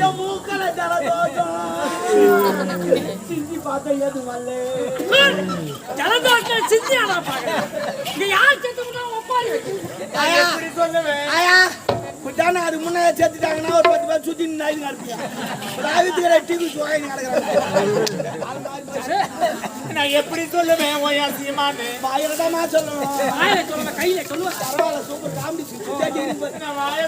என் மூக்கல ஜலதோஷம் சிந்தி பார்த்தா எது ஜலதோஷம் இங்க யார் ஒப்பாரி ஆயா சொல்லுவேன் ஆயா விட்டானா முன்னே சேர்த்துட்டாங்கன்னா ஒரு பத்து பேர் சுத்தி நாய் நடப்பீங்க ஒரு டிவி சுவாய் நடக்கிறாங்க நான் எப்படி சொல்லுவேன்? ஓயா சீமான்னு வாயிலதாம்மா சொல்லணும். வாயில சொல்லுங்க கையில சொல்லுவா. பரவாயில்ல சூப்பர் காமெடி நான் வாய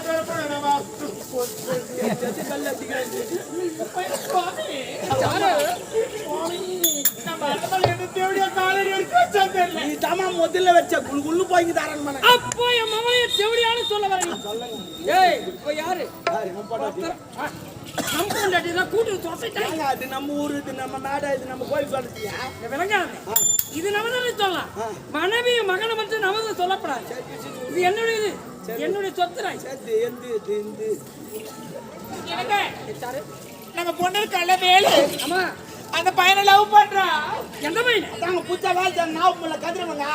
முதல்ல வச்ச குழு குழு போய்க்கு தரேன் மன அப்போ என் மகளைய செவடியான்னு சொல்ல வர ஏய் இப்போ யாரு? நம்ம பொண்டாட்டி தான் கூட்டு தொலைச்சிட்டாங்க அது நம்ம ஊரு இது நம்ம நாடா இது நம்ம கோயில் இந்த விளங்காது இது நமதானே சொல்லலாம் மனைவி மகனை மட்டும் நமது சொல்லப்படாது இது என்னுடைய இது என்னுடைய சொத்துராய் நம்ம பொண்ணு கள்ள வேலு ஆமா. அந்த பையனை லவ் பண்றா. எந்த பையன்? அதாங்க புத்த வேலை நாவு முல்ல கதிரவங்க.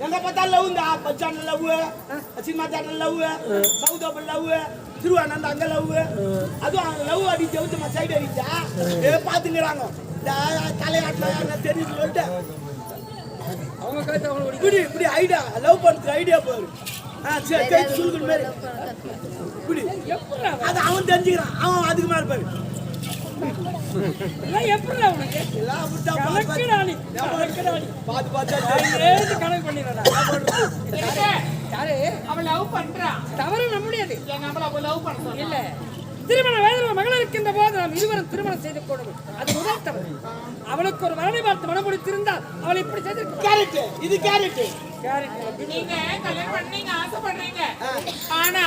எங்க பார்த்தாலும் லவ்ங்க பச்சான லவ் சினிமா தேட்டர் லவ் சவுத் ஓப்பன் லவ் திருவானந்த அங்க லவ் அதுவும் லவ் அடி ஜவுத்தமா சைடு அடிச்சா ஏ பாத்துக்கிறாங்க தலையாட்டினா தெரியுது சொல்லிட்டு அவங்க அவங்க இப்படி இப்படி ஐடியா லவ் பண்றது ஐடியா பாரு. ஆ சரி கை சுருக்குற மாதிரி. இப்படி. அது அவன் தெரிஞ்சுக்கிறான். அவன் அதுக்கு மேல பாரு. எப்படி உனக்கு? பார்த்தா ஏது கணக்கு பண்ணிடுறா யாரு? அவன் லவ் பண்றா தவறு நம்முடையது எங்க அம்மா அவன் லவ் பண்ண. இல்ல. திருமண வயதில் மகள் இருக்கின்ற போது நாம் இருவரும் திருமணம் செய்து கொள்வது அது முதல் தவறு. அவளுக்கு ஒரு மரணை பார்த்து மனம் முடித்திருந்தால் அவளை இப்படி செய்திருக்க கேரட் இது கேரட் நீங்க கல்யாணம் பண்ணீங்க ஆசைப்படுறீங்க. ஆனா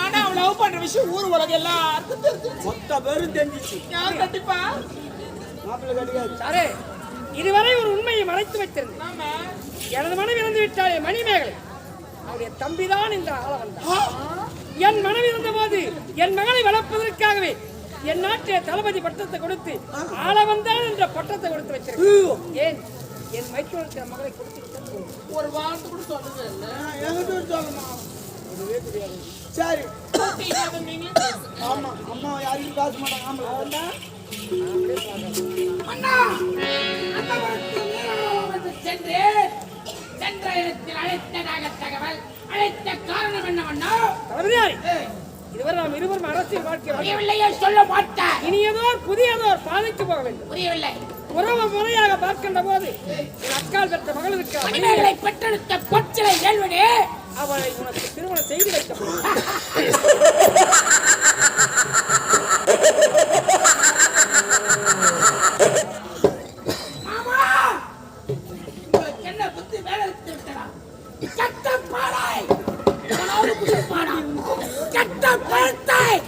ஆனா அவன் லவ் பண்ற விஷயம் ஊர் உலகம் எல்லாருக்கும் தெரிஞ்சு மொத்த பேரும் தெரிஞ்சிச்சு. யார் கண்டிப்பா மாப்பிள்ளை கட்டிக்காது சாரே இதுவரை ஒரு உண்மையை மறைத்து வைத்திருந்தேன். எனது மனைவி இறந்து விட்டாலே மணிமேகலை. அவருடைய தம்பிதான் இந்த ஆள வந்தான். என் மனைவி இருந்த போது என் மகளை வளர்ப்பதற்காகவே என் நாட்டிலே தளபதி பட்டத்தை கொடுத்து ஆள வந்தான் என்ற பட்டத்தை கொடுத்து வச்சிருக்கேன். ஏன்? என் இருக்கிற மகளை கொடுத்து. ஒரு வார்த்தை கூட சொல்லுங்க இல்ல. ஒண்ணுமே தெரியாது. சரி. நீங்களும் பேசுங்க. ஆமா அம்மா யாரையும் பேச மாட்டாங்க ஆம்பளை அண்ணா. சென்று சென்ற இடத்தில் அழைத்ததாக தகவல் அழைத்த காரணம் தளபதியாரி இதுவரை நாம் இருவரும் அரசியல் வாழ்க்கை. புரியவில்லையே சொல்ல மாட்டார் இனியதோர் புதியதோர் பாதைக்கு போக வேண்டும். புரியவில்லை. உறவு முறையாக பார்க்கின்ற போது அக்கால் பெற்ற மகள் இருக்கிற மணிமேகலை பெற்றெடுத்த பொச்சலை ஏழ்வனே அவளை உனக்கு திருமணம் செய்து உங்களுக்கு என்ன புத்தி வேலை கட்ட பாடாய்! கட்ட பழத்தாய்!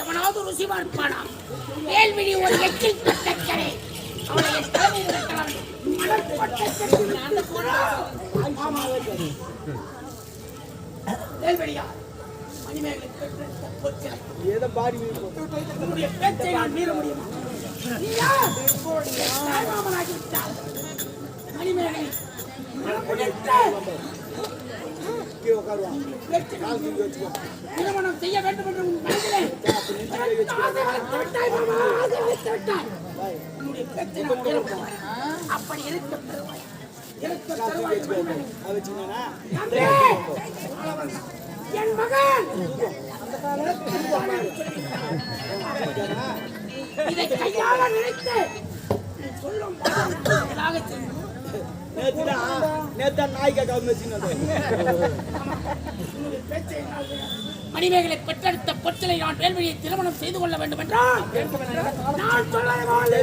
எவனாவது ருசி பார்ப்பானா? வேல்விழி ஒரு எச்சில் பேச்சை நான் மீற முடியுமா மணிமேகலை திருமணம் செய்ய வேண்டும் என்று உன் மனதிலே ஆசை வளர்த்து விட்டாய் மாமா ஆசை வளர்த்து விட்டாய் உன்னுடைய பேச்சை நான் அப்படி இருக்க இருக்க என் மகன் இதை கையால நினைத்து சொல்லும் மணிமேகலை பெற்றெடுத்த பொச்சலை நான் வேல்வழியை திருமணம் செய்து கொள்ள வேண்டும். என்றால் நான் சொல்வதை.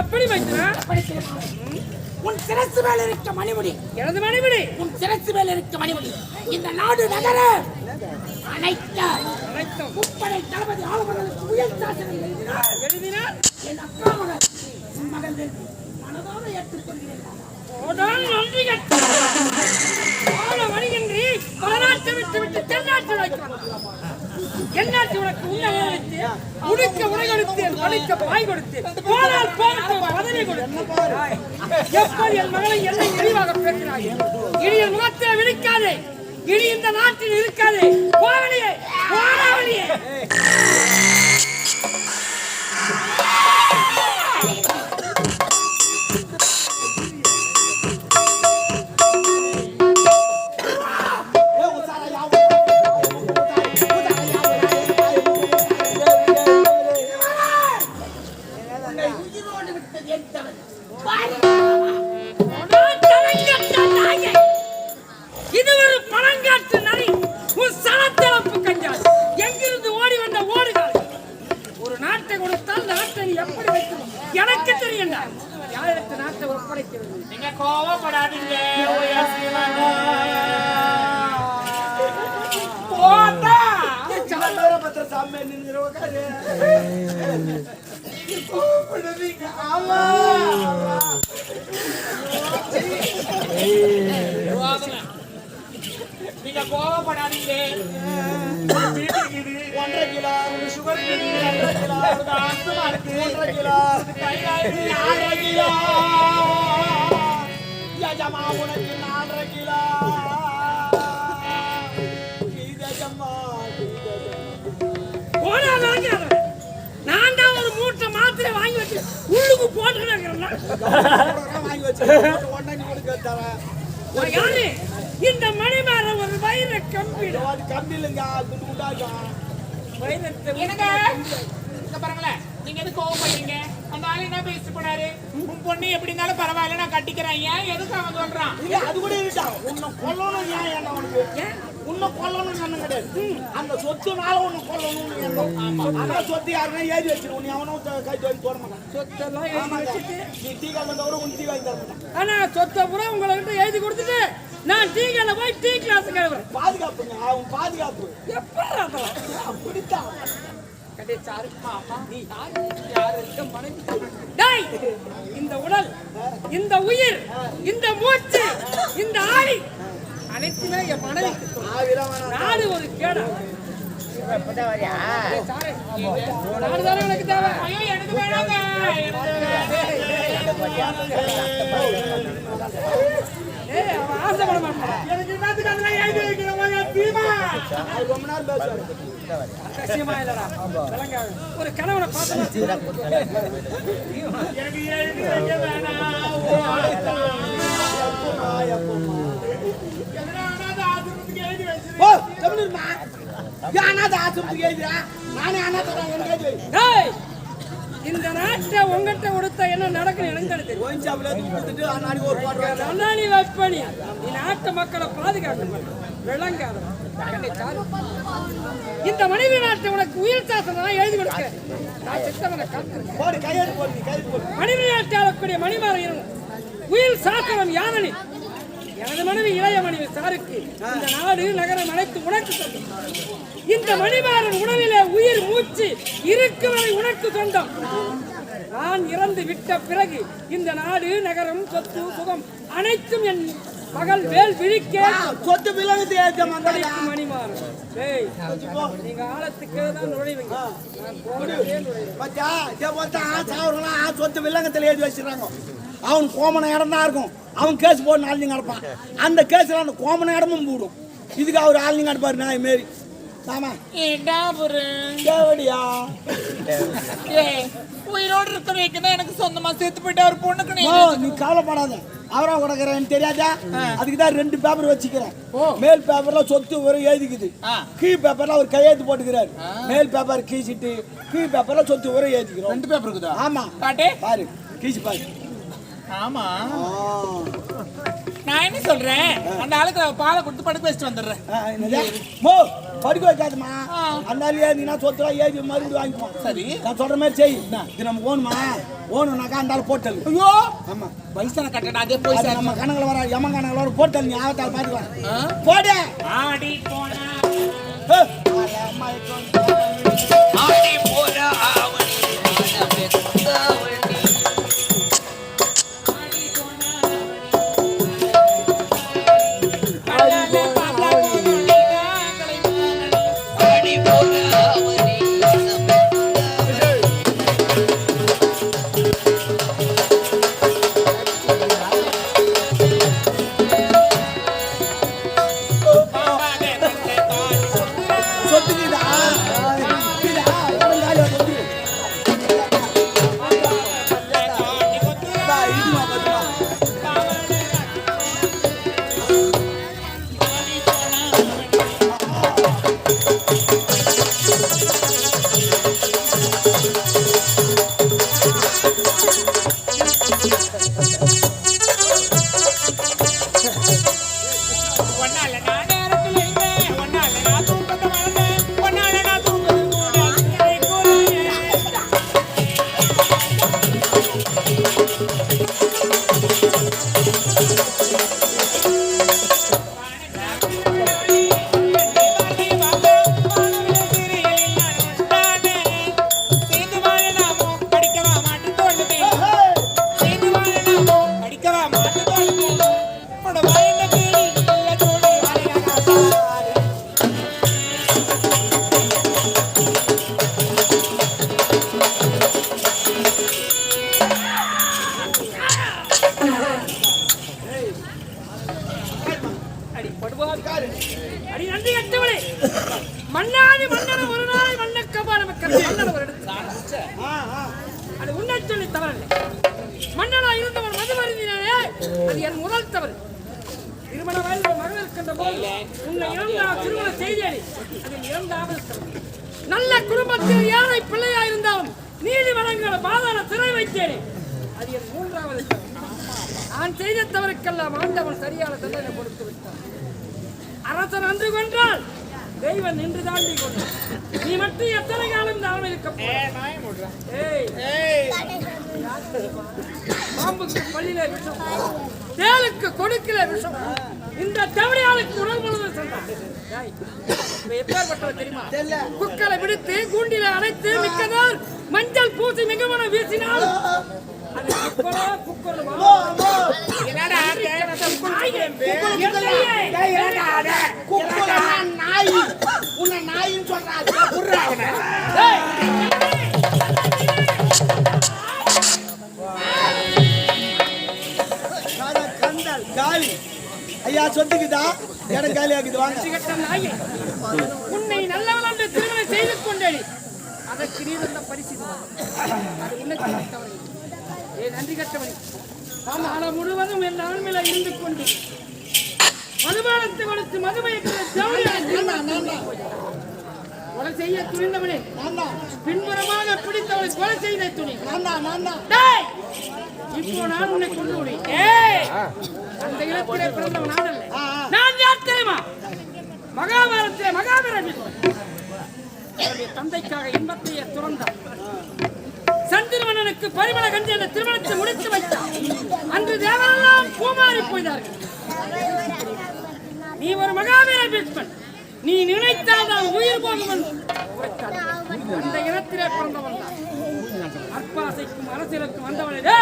எப்படி? உன் சிரசு மேல் இருக்க மணிமுடி. எனது மனைவி உன் சிரசு மேல் இருக்க மணிமுடி. இந்த நாடு நகர அனைத்த முப்படை தளபதி ஆளுநர்களுக்கு உயர் சாசனம் எழுதினார். எழுதினால் என் அக்கா மகன் வேள்வி மனதார ஏற்றுக்கொள்கிறேன். நன்றி கட்ட வாழ விட்டு விட்டு தென்னாட்டு வைக்கிறான் உனக்கு உண்ண உடுக்க உடை கொடுத்தேன் பாய் கொடுத்தேன் போனால் போகட்டும் பதவி கொடுத்தேன் எப்படி என் மகளை என்னை இழிவாக பேசினாய் இனி என் முகத்தை விழிக்காதே இனி இந்த நாட்டில் இருக்காதே. போவலியே எனக்கு தெரியும் யாருக்கு நாட்டை ஒப்படைக்கிறது? நீங்க கோவப்படாதீங்க. போட்டா பத்திர சாமி கோபப்படுவீங்க ஆமா நீங்க கோவப்படாதீங்க. ஒன்றரை கிலோ சுகர் ஒன்றரை கிலோ ஆஸ்துமா இருக்கு. ஒன்றரை கிலோ. நாலரை கிலோ. யஜமா உனக்கு நாலரை கிலோ. நான் தான் ஒரு மூட்டை மாத்திரை வாங்கி வச்சு உள்ளுக்கு போட்டுக்கிறேன் வாங்கி வச்சு நீ கொடுக்க தரேன். யாரு? இந்த மணிமாற ஒரு வயிற கம்பிடு அது கம்பி இல்லைங்க வைரத்தை பாருங்களேன். நீங்க எதுக்கு கோவப்படுறீங்க? அந்த ஆளு என்ன பேசிட்டு போனாரு? உன் பொண்ணு எப்படி இருந்தாலும் பரவாயில்ல நான் கட்டிக்கிறேன். ஏன் எதுக்கு அவன் சொல்றான்? இல்ல அது கூட இருக்கா உன்னை கொல்லணும் ஏன் என்ன உனக்கு? உன்னை கொல்லணும் எண்ணம் கிடையாது. அந்த சொத்துனால உன்னை கொல்லணும்னு எண்ணம். ஆனா சொத்து யாருன்னா ஏறி வச்சிருவோம் நீ அவனும் கை தோண்டி போட மாட்டான். சொத்தெல்லாம் நீ டீ காலம் தவிர உன் டீ வாங்கி தர மாட்டான். ஆனா சொத்தை பூரா உங்கள்கிட்ட எழுதி கொடுத்துட்டு நான் டீ கடையில் போய் டீ கிளாஸ் கிளம்புறேன் பாதுகாப்புங்க அவன் பாதுகாப்பு எப்படி அப்படித்தான் டேய் இந்த உடல் இந்த உயிர் இந்த மூச்சு இந்த ஆவி அனைத்துமே என் மனைவிக்கு நாடு ஒரு கேடா நாடு தானே எனக்கு தேவை ஐயோ எனக்கு வேணாங்க ஒரு கணவனை பார்த்து ஆசிரமத்துக்கு எழுதுறா நானே அனாதை எனக்கு இந்த நாட்டை உங்ககிட்ட கொடுத்தா என்ன நடக்கும் எனக்கு வாங்க. அதான் நீ நாட்டு மக்களை பாதுகாக்க மாட்டே. விளங்காத. இந்த மனைவி நாட்டை உனக்கு உயிர் சாசனம் எழுதி கொடுக்க நான் சித்தவனை காத்திருக்கேன். மனைவி நாட்டை ஆளக்கூடிய மணிமாறையும் உயிர் சாசனம் யாதனி எனது மனைவி இளைய மனைவி சாருக்கு இந்த நாடு நகரம் அனைத்து உனக்கு சொந்தம். இந்த மணிமாறன் உணவிலே உயிர் மூச்சு இருக்கு வரை உனக்கு சொந்தம். நான் இறந்து விட்ட பிறகு இந்த நாடு நகரம் சொத்து சுகம் அனைத்தும் என் மகள் வேல் விழிக்க சொத்து விலகுது மணிமாறன் டேய் நீங்க ஆழத்துக்கே தான் நுழைவீங்க? சொத்து வில்லங்கத்தில் எழுதி வச்சிருக்காங்க அவன் கோமன இடம் தான் இருக்கும். அவன் கேஸ் போட்டு ஆளுங்க கிடப்பான் அந்த கேஸ்ல அந்த கோமன இடமும் போடும். இதுக்கு அவர் ஆளுங்க கிடப்பாரு நாய் மாரி. ஒரு தேவடியா? உயிரோடு இருக்கிற வைக்கணும் எனக்கு சொந்தமா சேர்த்து போயிட்டு அவர் பொண்ணுக்கு நீ கவலைப்படாத. அவரா கொடுக்குறேன்னு தெரியாதா? அதுக்கு தான் ரெண்டு பேப்பர் வச்சுக்கிறேன். மேல் பேப்பர்ல சொத்து வரும் எழுதிக்குது. கீழ் பேப்பர்ல அவர் கையெழுத்து போட்டுக்கிறாரு. மேல் பேப்பர் கீச்சிட்டு கீழ் பேப்பர்ல சொத்து வரும் எழுதிக்கிறோம். ரெண்டு பேப்பர் இருக்குதா? ஆமா. பாரு. கீச்சு பாரு. ஆமா. நான் என்ன சொல்றேன்? அந்த ஆளுக்கு பாலை கொடுத்து படுக்க வச்சுட்டு வந்துடுறேன்? மோ படுக்க வைக்காதம்மா. ஆ. அதனாலயே நீ நான் சொத்துலாம் ஏறி மறுபடியும் வாங்கிப்போம் சரி. நான் சொல்ற மாதிரி செய். இது நம்ம ஓணுமா? ஓணுனாக்கா அந்த ஆள் போட்டல். ஐயோ! ஆமா. வயசான கட்டடா அதே போய் நம்ம கணக்குல வர எமன் கணக்குல வர போட்டல் நீ ஆவத்தால் பாத்துக்கலாம் ஆ? போடு. ஆடி போனா ஆடி தவறு திருமண வயதில் மகள் இருக்கின்ற போது உன்னை இரண்டாவது திருமண செய்தியடி அது என் இரண்டாவது நல்ல குடும்பத்தில் ஏழை பிள்ளையா இருந்தாலும் நீதி வழங்குகிற பாதாள சிறை வைத்தேனே. அது என் மூன்றாவது நான் செய்த தவறுக்கெல்லாம் ஆண்டவன் சரியான தண்டனை கொடுத்து விட்டான். அரசன் அன்று கொன்றால் தெய்வம் நின்று தாண்டி கொண்டான் நீ மட்டும் எத்தனை காலம் இந்த அளவில் இருக்க பாம்புக்கு பள்ளியில தேலுக்கு கொடுக்கல விஷம் இந்த தவறியாளுக்கு உடல் முழுவதும் சொன்னான் ஏய், இவன் எப்பேற்பட்டவன் தெரியுமா? குக்கரை விடுத்து கூண்டில அடைத்து மிக்கதால் மஞ்சள் பூசி மிகமன வீசினால்? குக்குலா நாய். உன்னை நாயின்னு சொல்றாங்க ஐயா சொத்துக்குதா இடம் காலி ஆகுது வாங்க. கட்ட நாயே உன்னை நல்லவன் என்று திருமணம் செய்து கொண்டேன். அதற்கு நீ தந்த பரிசு. ஏ நன்றி கட்டவனே முழுவதும் என் ஆண்மையில இருந்து கொண்டு மதுபானத்தை கொடுத்து மதுமயத்தில் கொலை செய்ய துணிந்தவனே. பின்புறமாக பிடித்தவனை கொலை செய்த துணி! இப்போ நான் உன்னை கொண்டு விடுவேன். அந்த இனத்திலே பிறந்தவன் நான் அல்ல. நான் யார் தெரியுமா? மகாபாரத்திலே மகாவீரன் தன்னுடைய தந்தைக்காக இன்பத்தையே துறந்தார் சந்திரமன்னனுக்கு பரிமள கஞ்சி என்ற திருமணத்தை முடித்து வைத்தார். அன்று தேவரெல்லாம் பூமாறி போய்தார்கள். நீ ஒரு மகாவீர பீஷ்மன் நீ நினைத்தால் தான் உயிர் போகும். அந்த இனத்திலே பிறந்தவன் தான். அற்பாசைக்கும் அரசியலுக்கும் வந்தவனே!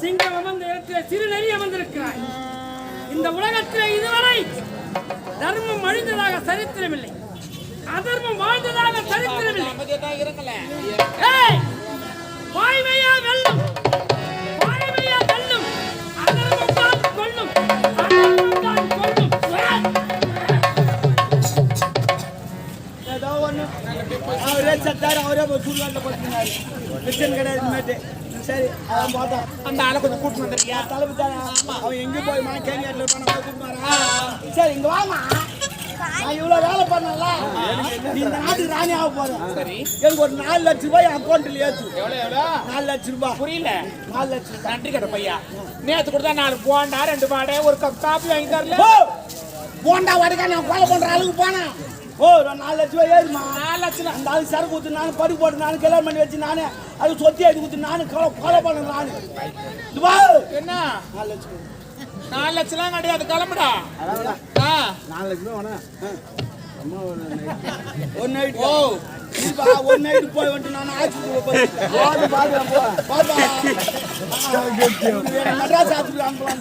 சிங்கம் அமர்ந்த இடத்திலே சிறு நெறி அமர்ந்திருக்கிறாய். இந்த உலகத்திலே இதுவரை தர்மம் அழிந்ததாக சரித்திரமில்லை. அதர்மம் வாழ்ந்ததாக சரித்திரமில்லை. தான் இருங்களே வாய்மையா வெல்லும். வாய்மையா வெல்லும். அதர்மம் தான் அதர்மம் தான் ஏதோ ஒண்ணு. அவரே செத்தாரு அவரே போய் சுடுகாட்டில் போட்டுனாரு கிடையாது சரி அவன் பார்த்தோம். அந்த ஆளை கொஞ்சம் கூட்டு வந்துருக்கியா? தலைப்பு தானே அவன் எங்க போய் மா இருப்பான கூப்பிட்டு சரி இங்க வாமா. நான் இவ்வளவு வேலை பண்ணல இந்த நாட்டுக்கு ராணி ஆக போறேன் சரி. எனக்கு ஒரு நாலு லட்ச ரூபாய் என் எவ்வளோ நாலு லட்ச ரூபாய். புரியல. நாலு லட்ச ரூபாய். நன்றி கட்ட பையா. நேத்து கொடுத்தா நாலு போண்டா ரெண்டு மாடை ஒரு கப் காப்பி வாங்கி தரல. போண்டா வடக்கா நான் கொலை பண்ற அளவுக்கு போனேன் ஓ ஒரு நாலு லட்ச ரூபாய் ஏறுமா? நாலு லட்சம் அந்த ஆளு சரக்கு ஊத்து நானு படி போட்டு நானு கல்யாணம் பண்ணி வச்சு நானு அது சொத்தி எடுத்து ஊத்து நானு கொலை கொலை பண்ண நானு. இது பாரு. என்ன? நாலு லட்சம். நாலு லட்சம்லாம் கிடையாது. கிளம்புடா. ஆ. நாலு லட்சம் ரூபாய் வேணா ஒன் நைட். ஓ. ஒன் நைட் போய் வந்துட்டு நான் ஆஸ்பத்திரியில் போய் பாது பாது பாப்பா. மெட்ராஸ் ஆஸ்பத்திரி அனுப்பலாம்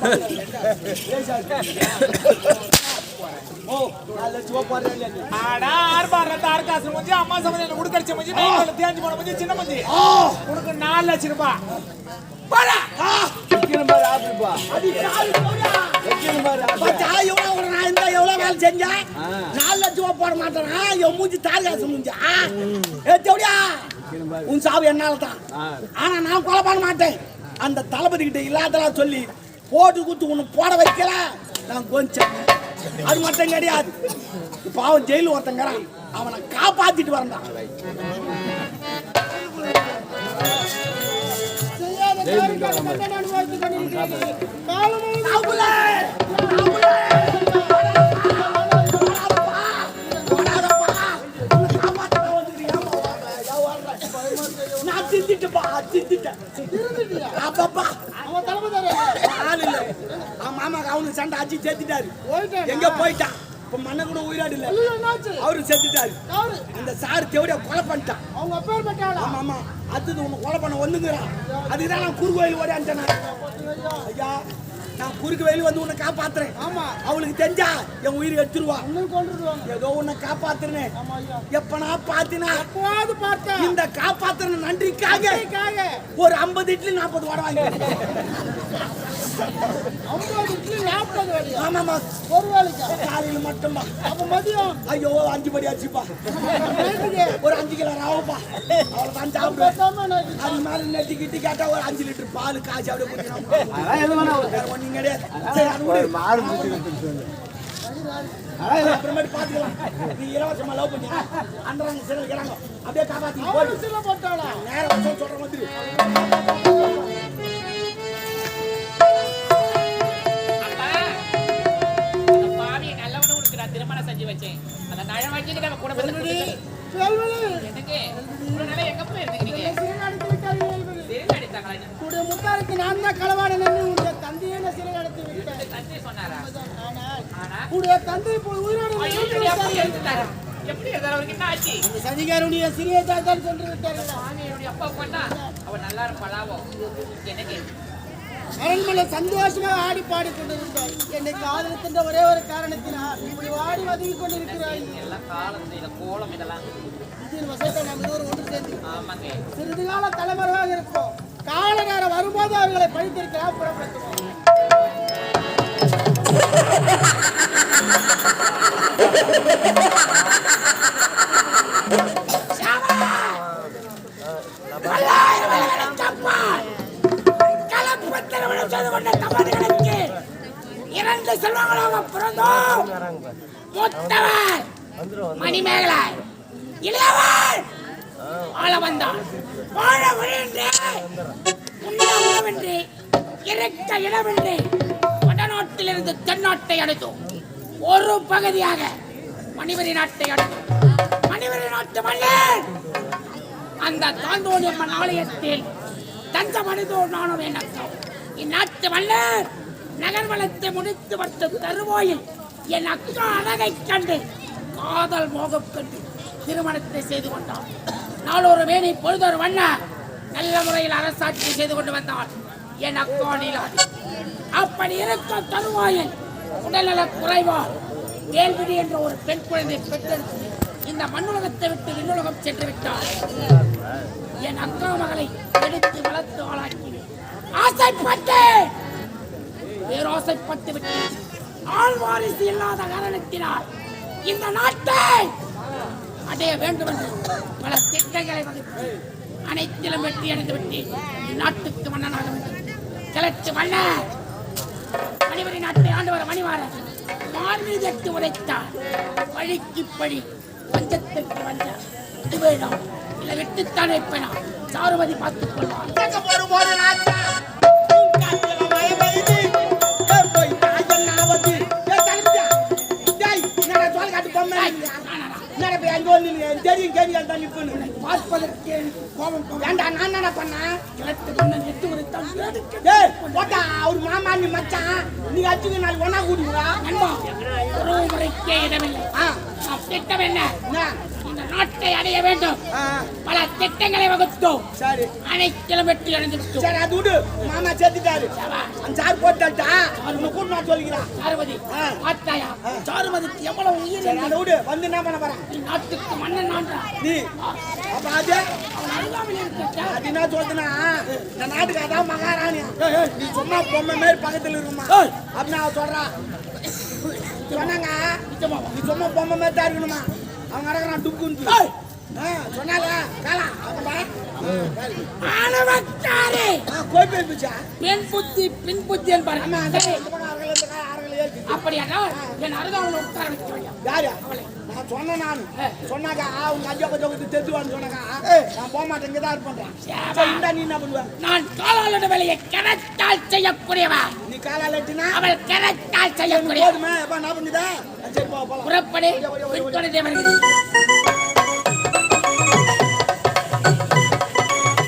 அம்மா சமையல் உடுக்கடிச்ச முஞ்சி தேஞ்சு போன முஞ்சி சின்ன முஞ்சி. உனக்கு நாலு லட்சம் ரூபாய் செஞ்சேன் நாலு லட்சம் ரூபாய் போட மாட்டேனா? என் மூஞ்சி தாரிகாசு மூஞ்சி? ஆ. ஏ தேவடியா. உன் சாவு என்னால தான். ஆனா நான் கொலை பண்ண மாட்டேன். அந்த தளபதி கிட்ட இல்லாதலாம் சொல்லி போட்டு குத்து உன்னை போட வைக்கல. நான் கொஞ்சம் அது மட்டும் கிடையாது. பாவம் ஜெயில ஒருத்தங்கிறான் அவனை காப்பாத்திட்டு வரந்தான் நான் திட்டிட்டுப்பா திட்டிட்டேன் அப்பப்பா. அவன் தலைமை தர அவனுக்கு சண்டை அடிச்சு செத்துட்டாரு எங்க போயிட்டான் இப்ப மண்ண கூட உயிராடு இல்ல. அவரு செத்துட்டாரு அந்த சார் தேவடியா கொலை பண்ணிட்டான். அவங்க அப்பேர் ஆமா ஆமா. அடுத்தது உன்னை கொலை பண்ண ஒண்ணுங்கிறான் அதுக்குதான் நான் குறுகோயில் ஓடி அனுப்பிச்சேன் ஐயா நான் குறுக்கு வயலு வந்து உன்னை காப்பாத்துறேன். ஆமா. அவளுக்கு தெரிஞ்சா என் உயிர் எடுத்துருவா. ஏதோ உன்னை காப்பாத்துறேன். எப்பனா பாத்தினா எப்போது பார்த்தேன்? இந்த காப்பாத்துற நன்றிக்காக. ஒரு ஐம்பது இட்லி நாற்பது வடை வாங்கி ஐம்பது இட்லி நாற்பது ஆமாமா ஒரு வேலைக்கா காலையில மட்டும்மா. அப்ப மதியம்? ஐயோ அஞ்சு படி ஆச்சுப்பா. ஒரு அஞ்சு கிலோ ராவப்பா. சாப்பிடுவேன். அது மாதிரி நெட்டி கிட்டி கேட்டா ஒரு அஞ்சு லிட்டர் பால் காய்ச்சி அப்படியே ஒண்ணும் கிடையாது. அப்புறமேட்டு பாத்துக்கலாம். நீ இலவசமா லவ் பண்ணி சிலர் இருக்கிறாங்க. அப்படியே காப்பாத்தி நேரம் சொல்ற மாதிரி. நான் திருமணம் செஞ்சு வச்சேன். அந்த நழ வச்சுட்டு நம்ம. செல்வனே எனக்கு எங்க நான் தான் களவாட சதிகாருடைய சிறிய தாத்தான் சென்று அரண்மனை சந்தோஷமாக ஆடி பாடி கொண்டிருந்தார். என்னை காதலிக்கின்ற ஒரே ஒரு காரணத்தினால் இப்படி வாடி வதங்கி கொண்டிருக்கிறாய். காலம் இதெல்லாம். சிறிது கால தலைமறைவாக இருப்போம். கால நேரம் வரும்போது அவர்களை படித்திருக்கலாம் புறப்படுத்துவோம். இரண்டு செல்வங்களாக பிறந்தோம். மூத்தவன் மணிமேகலை இளையவன் வாழ வந்தான். வாழ வழியின்றி உண்ண உணவின்றி இருக்க இடமின்றி வடநாட்டிலிருந்து தென்னாட்டை அடைத்தோம். ஒரு பகுதியாக மணிவரி நாட்டை அடைத்தோம். மணிவரி நாட்டு மன்னர் அந்த தாந்தோணியம்மன் ஆலயத்தில் தஞ்சம் அடைந்தோர் நானும் எண்ணத்தோம் இந்நாட்டு மன்னர் நகர் வளத்தை முடித்து வந்த தருவாயில் என் அக்கா அழகை கண்டு காதல் மோகம் கண்டு திருமணத்தை செய்து கொண்டார் நாளொரு வேணி பொழுதொரு வண்ண நல்ல முறையில் அரசாட்சி செய்து கொண்டு வந்தான் என் அக்கா நீலாடி அப்படி இருக்கும் தருவாயில் உடல்நல குறைவா வேல்விழி என்ற ஒரு பெண் குழந்தை பெற்றெடுத்து இந்த மண்ணுலகத்தை விட்டு விண்ணுலகம் சென்று விட்டார். என் அக்கா மகளை எடுத்து வளர்த்து ஆளாக்கினேன் ஆசைப்பட்டு பேராசைப்பட்டு விட்டேன். ஆள் வாரிசு இல்லாத காரணத்தினால் இந்த நாட்டை அடைய வேண்டும் என்று பல திட்டங்களை வகுத்து அனைத்திலும் வெற்றி அடைந்து விட்டேன். இந்நாட்டுக்கு மன்னனாக வேண்டும். கிளர்ச்சி மன்னர் மணிவரி நாட்டை ஆண்டவர் வர மணிவாரன் மார்மீது எட்டு உரைத்தார் பழிக்கு பழி பஞ்சத்திற்கு வந்த இது வேணும் இல்லை வெட்டுத்தான் வைப்பேனா சாருமதி பார்த்துக் கொள்வார். தெரியும் கேள்விகள் தான் நிப்புன்னு. பார்ப்பதற்கு கோபம். ஏன்டா நான் என்னடா பண்ணேன்? கிழக்கு டேய், போட்டா, அவர் மாமா நீ மச்சான் நீ அச்சுக்கு நாளைக்கு ஒண்ணா கூட்டிங்களா நண்பா உறவு முறைக்கே இடமில்லை ஆ திட்டம் என்ன என்ன நாட்டை அடைய வேண்டும். பல திட்டங்களை வகுத்தோம். சரி. அனைத்திலும் வெற்றி அடைந்து விட்டோம் சரி அது விடு மாமா சேர்த்துட்டாரு. அந்த சார் போட்டாட்டா? உன்னை கூட்டு நான் சொல்லிக்கிறான். சாருமதி. பார்த்தாயா? சாருமதிக்கு எவ்வளவு உயிர் சரி அதை விடு. வந்து என்ன பண்ண போறான்? நாட்டுக்கு மன்னன் ஆண்டா நீ. அப்ப அது? அவன் அது என்ன சொல்றதுன்னா இந்த நாட்டுக்கு அதான் மகாராணி. நீ சும்மா பொம்மை மாரி பக்கத்துல இருக்குமா? அப்படின்னு அவ சொல்றா சொன்னாங்க. நீ சும்மா பொம்மை மாரி தான் இருக்கணுமா? அவங்க நடக்கிறான் டுக்குன்னு சொன்னால காலா அவன்பா ஆணவக்காரே கோய் போய் பிச்சா? பெண் புத்தி பின் புத்தி என்பார் அப்படியானால் என் உட்கார வைக்க வேண்டும் யாரு? நான் சொன்னேன் நான். சொன்னாக்கா உங்க அஞ்சா கொஞ்சம் கொஞ்சம் தெத்துவான்னு சொன்னாக்கா நான் போக மாட்டேன் இங்கே தான் இருப்பேன் இந்தா நீ என்ன பண்ணுவ? நான் காலாளோட வேலையை கரத்தால் செய்யக்கூடியவா? நீ காலால் அவள் கரத்தால் செய்யக்கூடிய போதுமே. எப்ப என்ன பண்ணுதா? புறப்படை பின்தொடர்ந்தே வருகிறது